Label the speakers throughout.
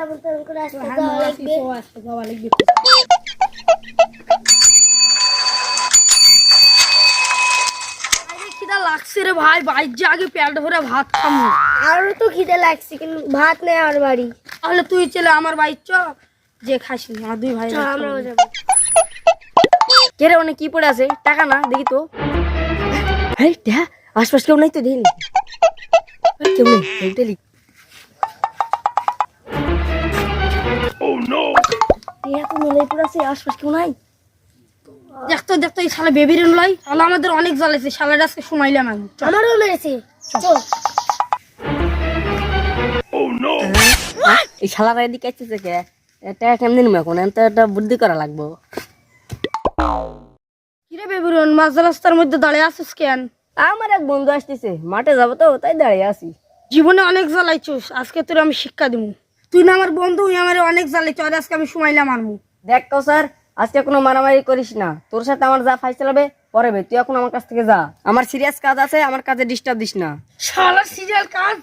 Speaker 1: যেমন তেমন করে আসতে যাওয়া লাগবে।
Speaker 2: আসতে যাওয়া লাগবে লাগছে রে ভাই বাইর যে আগে পেট ভরে ভাত খামু।
Speaker 1: আরও তো খিদে লাগছে কিন্তু ভাত নেই আর বাড়ি।
Speaker 2: তাহলে তুই চলে আমার চ যে খাসি আমার দুই ভাই
Speaker 1: আমরাও যাব।
Speaker 3: কে রে কি পড়ে আছে? টাকা না দেখি তো। এই আশপাশ কেউ নাই তো কেউ নেই আছে আশপাশ কেউ নাই?
Speaker 2: দেখতো দেখতো এই শালা বেবির লয় শালা আমাদের অনেক জ্বালাইছে শালাটা আজকে শুনাইলাম আমি।
Speaker 1: আমারও মেরেছে। চল।
Speaker 3: হ্যাঁ? এই শালারা এদিকে আসতেছে কে? এটা কেমনি নিম এখন এত একটা বুদ্ধি করা লাগবো।
Speaker 2: কিরে বেবির মাঝ রাস্তার মধ্যে দাঁড়িয়ে আছিস কেন?
Speaker 3: আমার এক বন্ধু আসতেছে মাঠে যাব তো তাই দাঁড়িয়ে আছি।
Speaker 2: জীবনে অনেক জ্বালাইছিস আজকে তোর আমি শিক্ষা দিব তুই না আমার বন্ধু তুই আমার অনেক জ্বালাইছ আর আজকে আমি শুনাইলাম আনব
Speaker 3: দেখ তো স্যার আজকে কোনো মারামারি করিস না। তোর সাথে আমার যা ফাইসে হবে পরে বে তুই এখন আমার কাছ থেকে যা। আমার সিরিয়াস কাজ আছে আমার কাজে ডিস্টার্ব দিস না।
Speaker 2: শালা সিরিয়াল কাজ।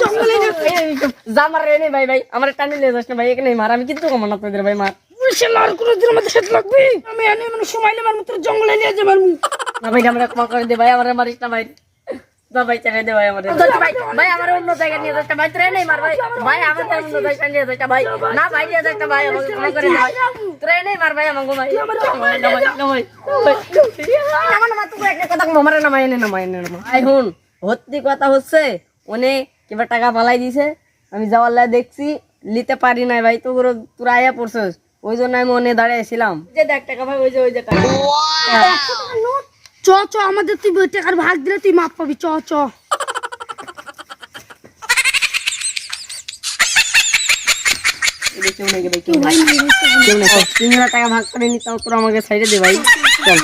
Speaker 2: জঙ্গলে
Speaker 3: যা মার রে ভাই ভাই আমার টানি লে যাস না ভাই এখানে মার আমি কিন্তু কমানো তোদের ভাই মার।
Speaker 2: শালা আর কোনোদিন আমাদের সাথে লাগবে? আমি এনে মানে জঙ্গলে নিয়ে যাবার
Speaker 3: না ভাই আমরা ক্ষমা করে দে ভাই আমার মারিস না ভাই। দে ভাই আমার ভাই ভাই আমার অন্য জায়গায় নিয়ে ভাই মার ভাই। ভাই আমার অন্য জায়গায় নিয়ে ভাই। না ভাই নিয়ে ভাই আমাকে ক্ষমা করে দে ভাই। মার ভাই আমাকে ভাই না ভাই না ভাই না ভাই। আমার না তুই একটা কথা মারে না মাই এনে না মাই এনে না ভাই হুন ভর্তি কথা হচ্ছে অনেক কিবা টাকা পালাই দিছে আমি যাওয়ার লাই দেখছি নিতে পারি নাই ভাই তো তোরা আয়া পড়ছস। ওই জন্য আমি অনেক দাঁড়িয়েছিলাম যে দেখ টাকা ভাই ওই যে ওই যে টাকা।
Speaker 2: চ চ আমাদের তুই টাকার ভাগ দিলে তুই মাপ পাবি চ চ।
Speaker 3: হাজার টাকা ভাগ করে নিতাম তোরা আমাকে সাইডে দে ভাই। চল।